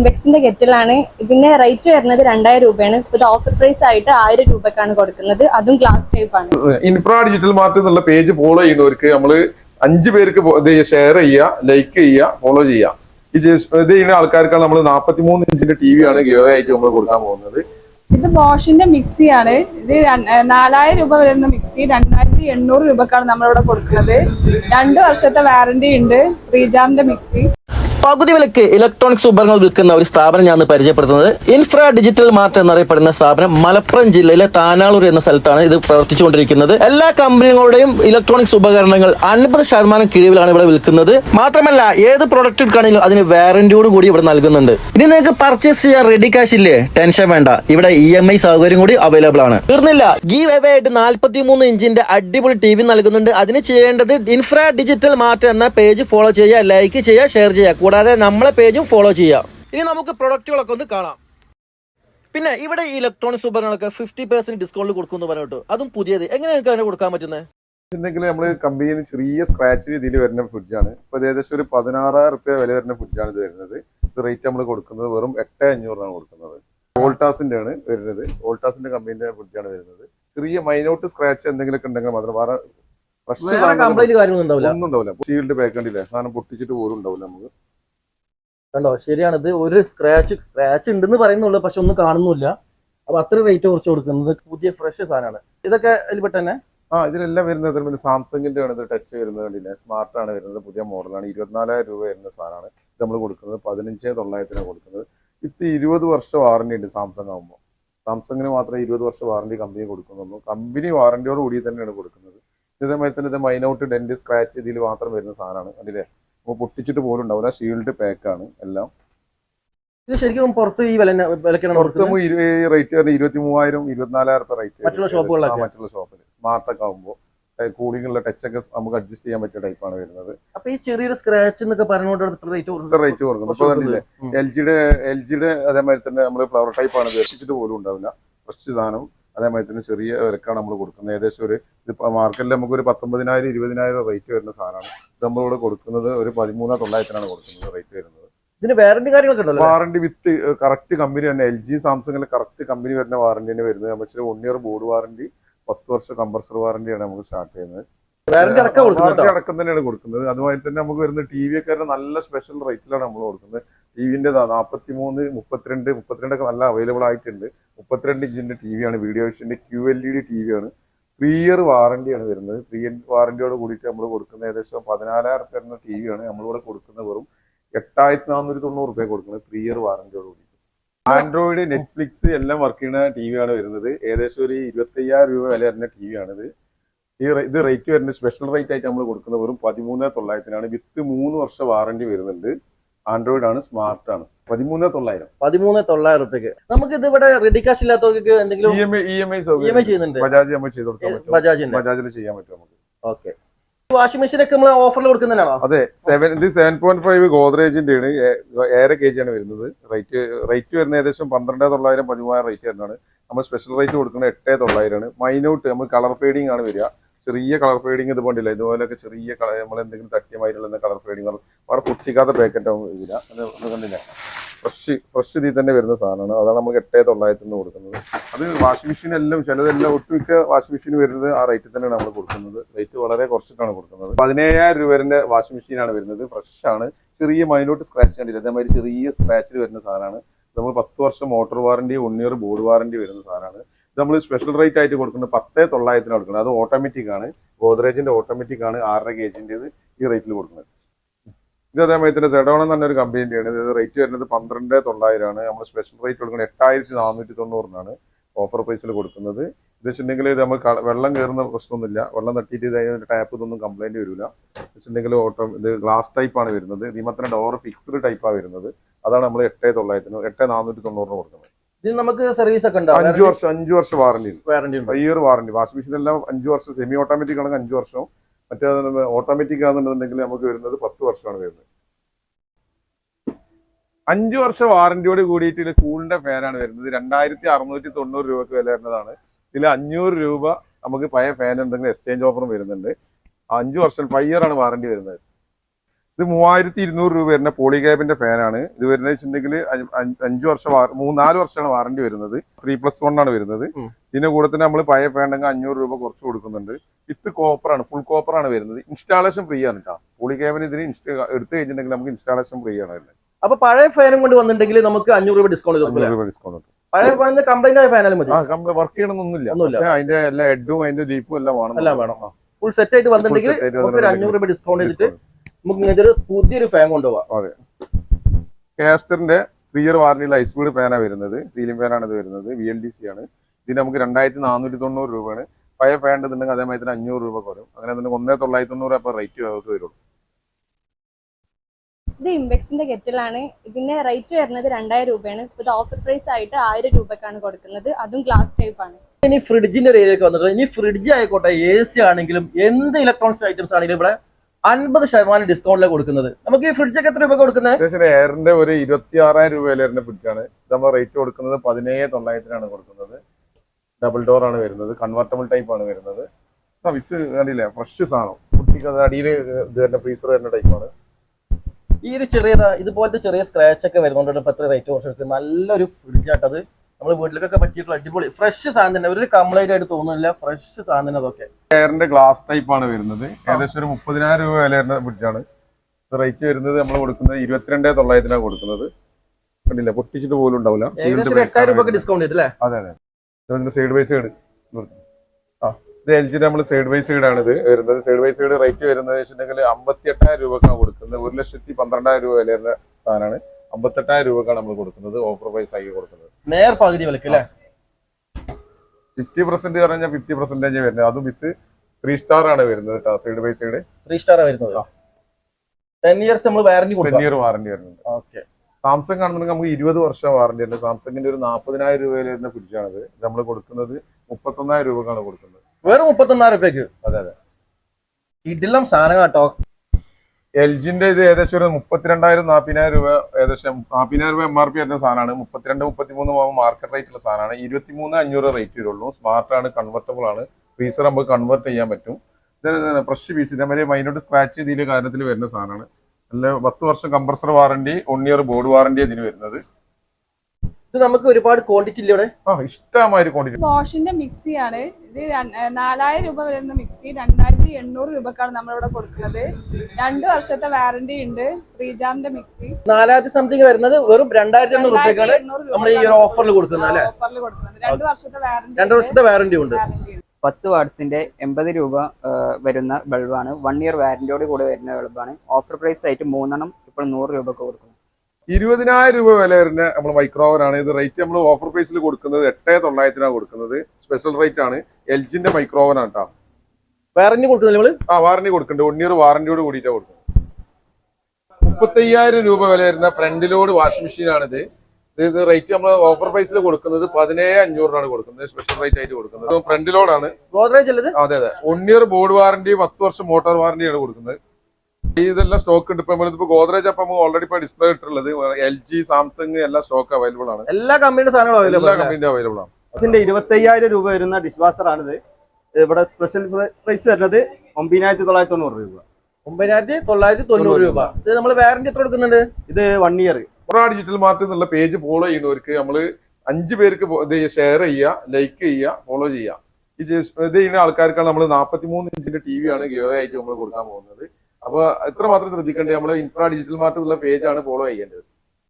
ഇൻവെക്സിന്റെ കെറ്റിലാണ് ഇതിന്റെ റേറ്റ് വരുന്നത് രണ്ടായിരം രൂപയാണ്. ഇത് ഓഫർ പ്രൈസ് ആയിട്ട് ആയിരം രൂപക്കാണ് കൊടുക്കുന്നത്. അതും ഗ്ലാസ് ടൈപ്പ് ആണ്. ഇൻഫ്രാ ഡിജിറ്റൽ മാർട്ട് എന്നുള്ള പേജ് ഫോളോ ചെയ്യുന്നവർക്ക് നമ്മൾ അഞ്ചു പേർക്ക് ഷെയർ ചെയ്യുക ലൈക്ക് ചെയ്യുക ഫോളോ ചെയ്യുക. ഈ ഇത് ചെയ്യുന്ന ആൾക്കാർക്കാണ് നമ്മൾ നാൽപ്പത്തി മൂന്ന് ഇഞ്ചിന്റെ ടി വി ആണ് ഗിയോ ആയിട്ട് നമ്മൾ കൊടുക്കാൻ പോകുന്നത്. ഇത് ബോഷിന്റെ മിക്സിയാണ് ഇത് നാലായിരം രൂപ വരുന്ന മിക്സി രണ്ടായിരത്തി എണ്ണൂറ് രൂപക്കാണ് നമ്മളിവിടെ കൊടുക്കുന്നത്. രണ്ട് വർഷത്തെ വാറന്റി ഉണ്ട്. റീജാമിന്റെ മിക്സി പകുതി വിലക്ക് ഇലക്ട്രോണിക്സ് ഉപകരണങ്ങൾ വിൽക്കുന്ന ഒരു സ്ഥാപനം ഞാൻ പരിചയപ്പെടുത്തുന്നത്. ഇൻഫ്രാ ഡിജിറ്റൽ മാർട്ട് എന്നറിയപ്പെടുന്ന സ്ഥാപനം മലപ്പുറം ജില്ലയിലെ താനാളൂർ എന്ന സ്ഥലത്താണ് ഇത് പ്രവർത്തിച്ചുകൊണ്ടിരിക്കുന്നത്. എല്ലാ കമ്പനികളുടെയും ഇലക്ട്രോണിക്സ് ഉപകരണങ്ങൾ അൻപത് ശതമാനം കിഴിവിലാണ് ഇവിടെ വിൽക്കുന്നത്. മാത്രമല്ല ഏത് പ്രൊഡക്റ്റ് എടുക്കുകയാണെങ്കിലും അതിന് വാറന്റിയോട് കൂടി ഇവിടെ നൽകുന്നുണ്ട്. ഇനി നിങ്ങൾക്ക് പർച്ചേസ് ചെയ്യാൻ റെഡി കാശ് ഇല്ലേ? ടെൻഷൻ വേണ്ട. ഇവിടെ ഇ എം ഐ സൗകര്യം കൂടി അവൈലബിൾ ആണ്. തീർന്നില്ല. ഗീ അവേ ആയിട്ട് നാൽപ്പത്തി മൂന്ന് ഇഞ്ചിന്റെ അടിപൊളി ടി വി നൽകുന്നുണ്ട്. അതിന് ചെയ്യേണ്ടത് ഇൻഫ്രാ ഡിജിറ്റൽ മാർട്ട് എന്ന പേജ് ഫോളോ ചെയ്യുക ലൈക്ക് ചെയ്യുക ഷെയർ ചെയ്യുക. കൂടാതെ നമ്മളെ പേജും ഫോളോ ചെയ്യാം. ഇനി നമുക്ക് പ്രൊഡക്റ്റുകളൊക്കെ ഒന്ന് കാണാം. പിന്നെ ഇവിടെ ഈ ഇലക്ട്രോണിക്സ് ഉപകരണങ്ങളൊക്കെ ഫിഫ്റ്റി പെർസെന്റ് ഡിസ്കൗണ്ട് കൊടുക്കുന്നു പറഞ്ഞിട്ട്. അതും പുതിയത്. എങ്ങനെ നിങ്ങൾക്ക് അതിനെ കൊടുക്കാൻ പറ്റുന്നത് ഉണ്ടെങ്കിൽ നമ്മൾ കമ്പനിയിൽ ചെറിയ സ്ക്രാച്ച് രീതിയിൽ വരുന്ന ഫ്രിഡ്ജാണ് ഇപ്പൊ ഏകദേശം ഒരു പതിനാറായിരം റുപ്യ വില വരുന്ന ഫ്രിഡ്ജാണ് ഇത് വരുന്നത്. ഇത് റേറ്റ് നമ്മൾ കൊടുക്കുന്നത് വെറും എട്ട് അഞ്ഞൂറിനാണ് കൊടുക്കുന്നത്. വോൾട്ടാസിന്റെ ആണ് വരുന്നത്. വോൾട്ടാസിന്റെ കമ്പനിന്റെ ഫ്രിഡ്ജാണ് വരുന്നത്. ചെറിയ മൈനോട്ട് സ്ക്രാച്ച് എന്തെങ്കിലുമൊക്കെ ഉണ്ടെങ്കിൽ മാത്രം വേറെ ഒന്നും ഉണ്ടാവില്ല. ഷീൽഡ് പേക്കണ്ടില്ല കണ്ടില്ലേ? സാധനം പൊട്ടിച്ചിട്ട് പോലും ഉണ്ടാവില്ല നമുക്ക്. കണ്ടോ? ശരിയാണ്. ഇത് ഒരു സ്ക്രാച്ച് സ്ക്രാച്ച് ഉണ്ടെന്ന് പറയുന്നുള്ളൂ പക്ഷെ ഒന്നും കാണുന്നില്ല അപ്പൊ അത്ര റേറ്റ് കുറച്ച് കൊടുക്കുന്നത് പുതിയ ഫ്രഷ് സാധനമാണ്. ഇതൊക്കെ അതിൽപ്പെട്ട തന്നെ? ആ ഇതിലെല്ലാം വരുന്നത് സാംസങ്ങിന്റെ ആണ് ഇത് ടച്ച് വരുന്നത് കണ്ടില്ലേ? സ്മാർട്ട് ആണ് വരുന്നത് പുതിയ മോഡലാണ് ഇരുപത്തിനാലായിരം രൂപ വരുന്ന സാധനമാണ് ഇത് നമ്മൾ കൊടുക്കുന്നത്. പതിനഞ്ച് തൊള്ളായിരത്തിനാണ് കൊടുക്കുന്നത്. ഇത് ഇരുപത് വർഷം വാറണ്ടി ഉണ്ട് സാംസങ് ആകുമ്പോൾ സാംസങ്ങിന് മാത്രമേ ഇരുപത് വർഷം വാറണ്ടി കമ്പനി കൊടുക്കുന്നുള്ളൂ. കമ്പനി വാറണ്ടിയോട് കൂടി തന്നെയാണ് കൊടുക്കുന്നത്. ഇതേമാതിരി തന്നെ ഇത് മൈനൗട്ട് ഡെന്റ് സ്ക്രാച്ച് ഇതിൽ മാത്രം വരുന്ന സാധനമാണ്. കണ്ടില്ലേ? അപ്പോൾ പൊട്ടിച്ചിട്ട് പോലും ഉണ്ടാവില്ല ഷീൽഡ് പാക്കാണ് എല്ലാം. ഇത് ശരിക്കും പുറത്ത് ഈ വില പുറത്ത് റേറ്റ് വരുന്നത് ഇരുപത്തി മൂവായിരം ഇരുപത്തിനാലായിരം റുപ്യ റേറ്റ് മറ്റുള്ള ഷോപ്പുകളിലൊക്കെ? മറ്റുള്ള ഷോപ്പിൽ സ്മാർട്ട് ഒക്കെ ആകുമ്പോൾ കൂളിംഗ് ഉള്ള ടച്ച് ഒക്കെ നമുക്ക് അഡ്ജസ്റ്റ് ചെയ്യാൻ പറ്റിയ ടൈപ്പാണ് വരുന്നത്. അപ്പൊ ഈ ചെറിയൊരു സ്ക്രാച്ച് എന്നൊക്കെ പറഞ്ഞുകൊണ്ട് റേറ്റ് റേറ്റ് കൊടുക്കുന്നത്? ഇപ്പൊ കണ്ടില്ലേ? എൽ ജിയുടെ എൽ ജിയുടെ അതേമാതിരി തന്നെ നമ്മൾ ഫ്ലവർ ടൈപ്പ് ആണ് വെച്ചിട്ട് പോലും ഉണ്ടാവില്ല. ഫ്രഷ് സാധനം. അതേമാതിരി തന്നെ ചെറിയ വിലക്കാണ് നമ്മൾ കൊടുക്കുന്നത്. ഏകദേശം ഒരു ഇത് മാർക്കറ്റിൽ നമുക്ക് ഒരു പത്തൊമ്പതിനായിരം ഇരുപതിനായിരം റേറ്റ് വരുന്ന സാധനമാണ്. ഇത് നമ്മളിവിടെ കൊടുക്കുന്നത് ഒരു പതിമൂന്നോ തൊള്ളായിരത്തിനാണ് കൊടുക്കുന്നത് റേറ്റ് വരുന്നത്. ഇതിന് വാറണ്ടി കാര്യങ്ങളൊക്കെ ഉണ്ടല്ലോ വാറണ്ടി വിത്ത് കറക്റ്റ് കമ്പനി തന്നെ. എൽ ജി സാംസങ്ങിലെ കറക്റ്റ് കമ്പനി വരുന്ന വാറണ്ടി തന്നെ വരുന്നത്. നമുക്ക് വൺ ഇയർ ബോർഡ് വാറണ്ടി പത്ത് വർഷം കമ്പൾസറി വാറണ്ടിയാണ് നമുക്ക് സ്റ്റാർട്ട് ചെയ്യുന്നത്. വാറണ്ടി അടക്കം തന്നെയാണ് കൊടുക്കുന്നത്. അതുമായി തന്നെ നമുക്ക് വരുന്ന ടി വി ഒക്കെ നല്ല സ്പെഷ്യൽ റേറ്റിലാണ് നമ്മൾ കൊടുക്കുന്നത്. ടി വിന്റെ നാൽപ്പത്തി മൂന്ന് മുപ്പത്തിരണ്ട് മുപ്പത്തിരണ്ടൊക്കെ നല്ല അവൈലബിൾ ആയിട്ടുണ്ട്. മുപ്പത്തിരണ്ട് ഇഞ്ചിന്റെ ടി വി ആണ് video വിഷന്റെ Q L E D T V ആണ് ത്രീ ഇയർ വാറണ്ടിയാണ് വരുന്നത് ത്രീ ഇയർ വാറണ്ടിയോട് കൂടിയിട്ട് നമ്മൾ കൊടുക്കുന്ന ഏകദേശം പതിനാലായിരം റുപ്യ വരുന്ന ടി വി ആണ് നമ്മളിവിടെ കൊടുക്കുന്നത് വെറും എട്ടായിരത്തി നാനൂറ്റി തൊണ്ണൂറ് റുപ്യ കൊടുക്കുന്നത് ത്രീ ഇയർ വാറണ്ടിയോട് കൂടി ആൻഡ്രോയിഡ് നെറ്റ്ഫ്ലിക്സ് എല്ലാം വർക്ക് ചെയ്യുന്ന ടി വി ആണ് വരുന്നത്. ഏകദേശം ഒരു ഇരുപത്തയ്യായിരം രൂപ വില വരുന്ന ടി വി ആണിത് ഈ ഇത് റേറ്റ് വരുന്നത് സ്പെഷ്യൽ റേറ്റ് ആയിട്ട് നമ്മൾ കൊടുക്കുന്നത് വെറും പതിമൂന്ന് തൊള്ളായിരത്തിനാണ്. വിത്ത് മൂന്ന് വർഷം വാറണ്ടി വരുന്നുണ്ട്. ആൻഡ്രോയിഡ് ആണ് സ്മാർട്ട് ആണ് പതിമൂന്ന് തൊള്ളായിരം. പതിമൂന്ന് തൊള്ളായിരം റുപ്യക്ക് നമുക്ക് ഇത് ഇവിടെ റെഡി കാഷ് ഇല്ലാത്തവർക്ക് എന്തെങ്കിലും E M I E M I E M I സൗകര്യം ചെയ്യുന്നുണ്ട്. ബജാജ് നമ്മൾ ചെയ്ത് കൊടുക്കാൻ പറ്റും. ബജാജിന്. ബജാജിൽ ചെയ്യാൻ പറ്റും നമുക്ക്. ഓക്കെ. വാഷിംഗ് മെഷീൻ ഒക്കെ നമ്മൾ ഓഫറിൽ കൊടുക്കുന്നതാണോ അതെ സെവൻ ഇത് സെവൻ പോയിന്റ് ഫൈവ് ഗോദ്രേജിന്റെ ആണ് ഏറെ കെ ജി ആണ് വരുന്നത്. റേറ്റ് റേറ്റ് വരുന്നത് ഏകദേശം പന്ത്രണ്ട് തൊള്ളായിരം പതിമൂവായിരം റേറ്റ് വരുന്നതാണ്. നമ്മൾ സ്പെഷ്യൽ റേറ്റ് കൊടുക്കുന്നത് എട്ട് തൊള്ളായിരമാണ്. മൈനൂട്ട് നമ്മൾ കളർ ഫെയ്ഡിങ് ആണ് വരിക. ചെറിയ കളർ ഫെയ്ഡിങ് ഇത് പോണ്ടില്ല ഇതുപോലെയൊക്കെ ചെറിയ കളർ നമ്മൾ എന്തെങ്കിലും തട്ടിയമായിട്ടുള്ള കളർ ഫേഡിങ് അവിടെ പൊട്ടിക്കാത്ത പാക്കറ്റ് വരിക അത് കണ്ടില്ല? ഫ്രഷ് ഫ്രഷ് ഇതിൽ തന്നെ വരുന്ന സാധനമാണ്. അതാണ് നമുക്ക് എട്ടേ തൊള്ളായിരത്തിന് കൊടുക്കുന്നത്. അത് വാഷിംഗ് മെഷീൻ എല്ലാം ചിലതെല്ലാം ഒട്ടുമിക്ക വാഷിംഗ് മെഷീൻ വരുന്നത് ആ റേറ്റിൽ തന്നെയാണ് നമ്മൾ കൊടുക്കുന്നത്. റേറ്റ് വളരെ കുറച്ചിട്ടാണ് കൊടുക്കുന്നത്. പതിനേഴായിരം രൂപ വാഷിംഗ് മെഷീനാണ് വരുന്നത്. ഫ്രഷ് ആണ്. ചെറിയ മൈനോട്ട് സ്ക്രാച്ച് കണ്ടില്ല? അതേമാതിരി ചെറിയ സ്ക്രാച്ചിൽ വരുന്ന സാധനമാണ്. നമ്മൾ പത്ത് വർഷം motor warranty one year board warranty വരുന്ന സാധനമാണ്. നമ്മൾ സ്പെഷ്യൽ റേറ്റ് ആയിട്ട് കൊടുക്കുന്നത് പത്തേ തൊള്ളായിരത്തിന് കൊടുക്കുന്നത്. അത് ഓട്ടോമാറ്റിക് ആണ്. ഗോദ്രേജിന്റെ ഓട്ടോമാറ്റിക് ആണ് ആറര കേജിന്റെ ഈ റേറ്റിൽ കൊടുക്കുന്നത്. ഇത് അതേമാതിരി തന്നെ സെഡോൺ എന്ന് പറഞ്ഞൊരു കമ്പനിയാണ് ഇത് റേറ്റ് വരുന്നത് പന്ത്രണ്ട് തൊള്ളായിരമാണ്. നമ്മൾ സ്പെഷ്യൽ റേറ്റ് കൊടുക്കുന്നത് എട്ടായിരത്തി നാനൂറ്റി തൊണ്ണൂറിനാണ് ഓഫർ പ്രൈസിൽ കൊടുക്കുന്നത്. ഇത് വെച്ചിട്ടുണ്ടെങ്കിൽ ഇത് നമ്മൾ വെള്ളം കയറുന്ന പ്രശ്നമൊന്നുമില്ല. വെള്ളം തട്ടിയിട്ട് ഇത് ടാപ്പ് ഇതൊന്നും കംപ്ലൈന്റ് വരില്ല വെച്ചിട്ടുണ്ടെങ്കിൽ ഓട്ടോ ഇത് ഗ്ലാസ് ടൈപ്പാണ് വരുന്നത്. ഇതിമത്തന്നെ തന്നെ ഡോർ ഫിക്സ്ഡ് ടൈപ്പാണ് വരുന്നത്. അതാണ് നമ്മൾ എട്ടേ തൊള്ളായിരത്തിന് എട്ടേ നാനൂറ്റി തൊണ്ണൂറിന് കൊടുക്കുന്നത്. ഇതിന് നമുക്ക് സർവീസ് ഒക്കെ ഉണ്ടാവും അഞ്ചു വർഷം അഞ്ചു വർഷം വാറണ്ടി വാറന്റി ഉണ്ട്. Five year warranty washing machine എല്ലാം അഞ്ചു വർഷം സെമി ഓട്ടോമാറ്റിക് ആണെങ്കിൽ അഞ്ചു വർഷം. മറ്റേ ഓട്ടോമാറ്റിക് ആണെന്നുണ്ടെങ്കിൽ നമുക്ക് വരുന്നത് പത്ത് വർഷമാണ് വരുന്നത്. അഞ്ചു വർഷം വാറന്റിയോട് കൂടിയിട്ട് ഇതിൽ കൂളിന്റെ ഫാനാണ് വരുന്നത്. രണ്ടായിരത്തി അറുന്നൂറ്റി തൊണ്ണൂറ് രൂപക്ക് വില വരുന്നതാണ്. ഇതിൽ അഞ്ഞൂറ് രൂപ നമുക്ക് പഴയ ഫാൻ ഉണ്ടെങ്കിൽ എക്സ്ചേഞ്ച് ഓഫറും വരുന്നുണ്ട്. അഞ്ചു വർഷം ഫൈവ് ഇയർ ആണ് വാറന്റി വരുന്നത്. ഇത് മൂവായിരത്തി ഇരുന്നൂറ് രൂപ വരുന്ന പോളിഗാബിന്റെ ഫാനാണ് ഇത് വരുന്ന വെച്ചിട്ടുണ്ടെങ്കിൽ അഞ്ചു വർഷം മൂന്നാൽ മൂന്ന് നാല് വർഷമാണ് വാറണ്ടി വരുന്നത്. ത്രീ പ്ലസ് വൺ ആണ് വരുന്നത്. ഇതിന്റെ കൂടെ തന്നെ നമ്മൾ പഴയ ഫാൻ ഉണ്ടെങ്കിൽ അഞ്ഞൂറ് രൂപ കുറച്ച് കൊടുക്കുന്നുണ്ട്. ഇത് കോപ്പർ ആണ് ഫുൾ കോപ്പർ ആണ് വരുന്നത്. ഇൻസ്റ്റാളേഷൻ ഫ്രീ ആണ് കേട്ടോ പോളിഗാബിന് ഇതിന് ഇൻസ്റ്റ എടുത്തു കഴിഞ്ഞിട്ടുണ്ടെങ്കിൽ നമുക്ക് ഇൻസ്റ്റാളേഷൻ ഫ്രീ ആണ് വരുന്നത്. അപ്പൊ പഴയ ഫാനും കൊണ്ട് വന്നിട്ടുണ്ടെങ്കിൽ നമുക്ക് അഞ്ഞൂറ് രൂപ ഡിസ്കൗണ്ട് രൂപ ഡിസ്കൗണ്ട് പഴയ ഫാനിന് കംപ്ലൈന്റ് ആയ ഫാനാലും മതി. വർക്ക് ചെയ്യണമെന്നൊന്നുമില്ല. അതിന്റെ എല്ലാ ഹെഡും അതിന്റെ ലീഫും എല്ലാം വേണം. എല്ലാം വേണം. ഫുൾ സെറ്റ് ആയിട്ട് വന്നിട്ടുണ്ടെങ്കിൽ അഞ്ഞൂറ് രൂപ ഡിസ്കൗണ്ട് ചെയ്തിട്ട്. നമുക്ക് ഇങ്ങനത്തെ ഒരു പുതിയൊരു ഫാൻ കൊണ്ടുപോവാം. അതെ. കാസ്റ്ററിന്റെ ത്രീ ഇയർ വാറണ്ടിയുള്ള ഹൈ സ്പീഡ് ഫാനാണ് വരുന്നത്. സീലിംഗ് ഫാനാണ് ഇത് വരുന്നത്. വി എൽ ഡി സി ആണ്. ഇതിന് നമുക്ക് രണ്ടായിരത്തി നാനൂറ്റി തൊണ്ണൂറ് രൂപയാണ്. പഴയ ഫാൻ ഉണ്ടെന്നുണ്ടെങ്കിൽ അതേമാതിരി തന്നെ അഞ്ഞൂറ് രൂപ കുറയും. അങ്ങനെ തന്നെ ഒന്നേ തൊള്ളായിരത്തി തൊണ്ണൂറ് അപ്പൊ റേറ്റ് അവർക്ക് വരുള്ളൂ. ഇത് ഇമ്പെക്സിന്റെ കെറ്റിലാണ് ഇതിന്റെ റേറ്റ് വരുന്നത് രണ്ടായിരം രൂപയാണ്. ഇപ്പൊ ഇത് ഓഫർ പ്രൈസ് ആയിട്ട് ആയിരം രൂപക്കാണ് കൊടുക്കുന്നത്. അതും ഗ്ലാസ് ടൈപ്പ് ആണ്. ഇനി ഫ്രിഡ്ജിന്റെ ഒരു ഏരിയക്ക് വന്നിട്ടുണ്ട് ഇനി ഫ്രിഡ്ജ് ആയിക്കോട്ടെ എ സി ആണെങ്കിലും എന്ത് ഇലക്ട്രോണിക്സ് ഐറ്റംസ് ആണെങ്കിലും ഇവിടെ അൻപത് ശതമാനം ഡിസ്കൗണ്ടിലാണ് കൊടുക്കുന്നത്. നമുക്ക് ഈ ഫ്രിഡ്ജൊക്കെ എത്ര രൂപ കൊടുക്കുന്നത്? എയറിന്റെ ഒരു ഇരുപത്തി ആറായിരം രൂപ വിലയുടെ വരുന്ന ഫ്രിഡ്ജാണ് നമ്മൾ റേറ്റ് കൊടുക്കുന്നത് പതിനേഴ് തൊള്ളായിരത്തിനാണ് കൊടുക്കുന്നത്. ഡബിൾ ഡോർ ആണ് വരുന്നത്. കൺവെർട്ടബിൾ ടൈപ്പ് ആണ് വരുന്നത്. വിത്ത് കണ്ടില്ലേ? ഫ്രഷ് സാധനം. കുട്ടിക്ക് അടിയിൽ ഇത് തന്നെ ഫ്രീസർ വരുന്ന ടൈപ്പാണ് ഈ ഒരു ചെറിയതാ ഇതുപോലത്തെ ചെറിയ സ്ക്രാച്ച് ഒക്കെ വരുന്നുണ്ട് ഇപ്പൊ എത്ര റേറ്റ് കുറച്ച് നല്ലൊരു ഫ്രിഡ്ജ് ആട്ടത്. നമ്മൾ വീട്ടിലേക്കൊക്കെ പറ്റിയിട്ടുള്ള അടിപൊളി ഫ്രഷ് സാധനം തന്നെ. ഒരു കംപ്ലൈന്റ് ആയിട്ട് തോന്നുന്നില്ല. ഫ്രഷ് സാധനം തന്നെ അതൊക്കെ. എയറിന്റെ ഗ്ലാസ് ടൈപ്പ് ആണ് വരുന്നത്. ഏകദേശം ഒരു മുപ്പതിനായിരം രൂപ വില ഫ്രിഡ്ജാണ് റേറ്റ് വരുന്നത് നമ്മൾ കൊടുക്കുന്നത് ഇരുപത്തിരണ്ട് തൊള്ളായിരത്തിനാണ് കൊടുക്കുന്നത്. കണ്ടില്ല? പൊട്ടിച്ചിട്ട് പോലും ഉണ്ടാവില്ല. ഡിസ്കൗണ്ട് അതെ അതെ. സൈഡ് ബൈ സൈഡ് ആ ഇത് എൽ നമ്മൾ സൈഡ് ബൈ സൈഡ് ആണ് ഇത് വരുന്നത്. സൈഡ് ബൈ സൈഡ് റേറ്റ് വരുന്നത് വെച്ചിട്ടുണ്ടെങ്കിൽ അമ്പത്തി എട്ടായിരം രൂപക്കാണ് കൊടുക്കുന്നത്. ഒരു ലക്ഷത്തി പന്ത്രണ്ടായിരം രൂപ വില വരുന്ന സാധനമാണ്. അമ്പത്തെട്ടായിരം രൂപക്കാണ് നമ്മൾ കൊടുക്കുന്നത്. ഓഫർ പ്രൈസ് ആയി കൊടുക്കുന്നത്. നേർ പകുതി വിലക്ക് അല്ലേ? ഫിഫ്റ്റി പെർസെന്റ് പറഞ്ഞാൽ ഫിഫ്റ്റി പെർസെന്റേജ് വരുന്നത്. അതും വിത്ത് ത്രീ സ്റ്റാർ ആണ് വരുന്നത് കേട്ടോ side by side three star വരുന്നത്. ടെൻ ഇയേഴ്സ് നമ്മൾ വാറന്റി ടെൻ ഇയർ വാറന്റി വരുന്നുണ്ട്. ഓക്കെ സാംസങ് ആണെന്നുണ്ടെങ്കിൽ നമുക്ക് ഇരുപത് വർഷം വാറന്റി ഉണ്ട്. സാംസങ്ങിന്റെ ഒരു നാൽപ്പതിനായിരം രൂപയിൽ വരുന്ന ഫ്രിഡ്ജാണത് നമ്മൾ കൊടുക്കുന്നത് മുപ്പത്തൊന്നായിരം രൂപക്കാണ് കൊടുക്കുന്നത്. വെറും മുപ്പത്തൊന്നായിരം രൂപയ്ക്ക്. അതെ അതെ. ഇതെല്ലാം സാധനം കേട്ടോ എൽ ജിന്റെ ഇത് ഏകദേശം ഒരു മുപ്പത്തിരണ്ടായിരം നാൽപ്പതിനായിരം രൂപ ഏകദേശം നാൽപ്പതിനായിരം രൂപ എം ആർ പി വരുന്ന സാധനമാണ്. മുപ്പത്തിരണ്ട് മുപ്പത്തിമൂന്ന് മാർക്കറ്റ് റേറ്റ് ഉള്ള സാധനമാണ്. ഇരുപത്തിമൂന്ന് അഞ്ഞൂറ് റേറ്റ് വരുള്ളൂ സ്മാർട്ട് ആണ് കൺവെർട്ടബിൾ ആണ്. ഫ്രീസർ നമുക്ക് കൺവെർട്ട് ചെയ്യാൻ പറ്റും. ഇത് ഫ്രഷ് പീസ് ഇതേമാതിരി മൈനോട്ട് സ്ക്രാച്ച് ചെയ്തതിന്റെ കാര്യത്തിൽ വരുന്ന സാധനമാണ്. നല്ല പത്ത് വർഷം compressor warranty one year board warranty ഇതിന് വരുന്നത്. ഇത് നമുക്ക് ഒരുപാട് ക്വാണ്ടിറ്റി ഇല്ല ഇവിടെ? ആ ഇഷ്ടമാതിരി ക്വാണ്ടിറ്റി ബോഷിന്റെ മിക്സിയാണ്. ഇത് നാലായിരം രൂപ വരുന്ന മിക്സി. രണ്ടായിരത്തി എണ്ണൂറ് രൂപക്കാണ് നമ്മളിവിടെ കൊടുക്കുന്നത്. രണ്ട് വർഷത്തെ വാറന്റി ഉണ്ട് റീജാമിന്റെ മിക്സി. നാലായിരത്തി സംതിങ് വരുന്നത് വെറും രണ്ടായിരത്തി എണ്ണൂറ് രൂപയ്ക്കാണ് നമ്മൾ ഈ ഒരു ഓഫറിൽ കൊടുക്കുന്നത് അല്ലേ? ഓഫറിൽ കൊടുക്കുന്നത്. രണ്ട് വർഷത്തെ വാറന്റി രണ്ട് വർഷത്തെ വാറന്റി ഉണ്ട്. പത്ത് വാട്സിന്റെ എൺപത് രൂപ വരുന്ന ബൾബാണ്. വൺ ഇയർ വാറന്റിയോട് കൂടെ വരുന്ന ബൾബാണ്. ഓഫർ പ്രൈസ് ആയിട്ട് മൂന്നെണ്ണം ഇപ്പോൾ നൂറ് രൂപക്ക് കൊടുക്കും ഇരുപതിനായിരം രൂപ വില വരുന്ന നമ്മൾ മൈക്രോവൻ ആണ്. ഇത് റേറ്റ് നമ്മൾ ഓഫർ പ്രൈസിൽ കൊടുക്കുന്നത് എട്ടേ തൊള്ളായിരത്തിനാണ് കൊടുക്കുന്നത്. സ്പെഷ്യൽ റേറ്റ് ആണ്. എൽജിന്റെ ജിന്റെ മൈക്രോവൻ ആണ് കേട്ടോ വാറന്റി കൊടുക്കുന്നില്ല നമ്മൾ? ആ വാറന്റി കൊടുക്കുന്നുണ്ട്. വൺ ഇയർ വാറന്റിയോട് കൂടിയിട്ടാണ് കൊടുക്കുന്നത്. മുപ്പത്തയ്യായിരം രൂപ വില വരുന്ന ഫ്രണ്ട് ലോഡ് വാഷിംഗ് മെഷീൻ ആണിത്. ഇത് റേറ്റ് നമ്മൾ ഓഫർ പ്രൈസിൽ കൊടുക്കുന്നത് പതിനേഴ് അഞ്ഞൂറിനാണ് കൊടുക്കുന്നത്. സ്പെഷ്യൽ റേറ്റ് ആയിട്ട് കൊടുക്കുന്നത്. ഫ്രണ്ട് ലോഡാണ് ഗോദ്രേജ് അതെ അതെ. വൺ ഇയർ ബോർഡ് വാറന്റി പത്ത് വർഷം മോട്ടോർ വാറന്റിയാണ് കൊടുക്കുന്നത്. ഇതെല്ലാം സ്റ്റോക്ക് ഉണ്ട്. ഇപ്പൊ നമ്മളിപ്പോ ഗോദ്രേജ് അപ്പൊ നമുക്ക് ഓൾറെഡി ഇപ്പൊ ഡിസ്പ്ലേ ഇട്ടുള്ളത് എൽ ജി സാംസങ് എല്ലാ സ്റ്റോക്ക് അവൈലബിൾ ആണ്. എല്ലാ കമ്പനിയുടെ സാധനങ്ങളും എല്ലാ അവൈലബിൾ കമ്പനിന്റെ അവൈലബിൾ ആണ്. ഇതിന്റെ ഇരുപത്തയ്യായിരം രൂപ വരുന്ന ഡിഷ് ആണിത്. ഇവിടെ സ്പെഷ്യൽ പ്രൈസ് വരുന്നത് ഒമ്പതിനായിരത്തി തൊള്ളായിരത്തി തൊണ്ണൂറ് രൂപ. ഒമ്പതിനായിരത്തി തൊള്ളായിരത്തി തൊണ്ണൂറ് രൂപ. ഇത് നമ്മൾ വാറന്റി എത്ര കൊടുക്കുന്നുണ്ട്? ഇത് വൺ ഇയർ ഒരാ ഡിജിറ്റൽ മാർട്ട് എന്നുള്ള പേജ് ഫോളോ ചെയ്യുന്നവർക്ക് നമ്മൾ അഞ്ച് പേർക്ക് ഇത് ഷെയർ ചെയ്യുക ലൈക്ക് ചെയ്യുക ഫോളോ ചെയ്യുക. ഇത് ചെയ്യുന്ന ആൾക്കാർക്കാണ് നമ്മൾ നാൽപ്പത്തി മൂന്ന് ഇഞ്ചിന്റെ ടി വി ആണ് ഗിയോ ആയിട്ട് നമ്മൾ കൊടുക്കാൻ പോകുന്നത്. അപ്പൊ എത്ര മാത്രം ശ്രദ്ധിക്കേണ്ടത് നമ്മൾ ഇൻഫ്രാ ഡിജിറ്റൽ മാർട്ട് എന്നുള്ള പേജാണ് ഫോളോ ചെയ്യേണ്ടത്.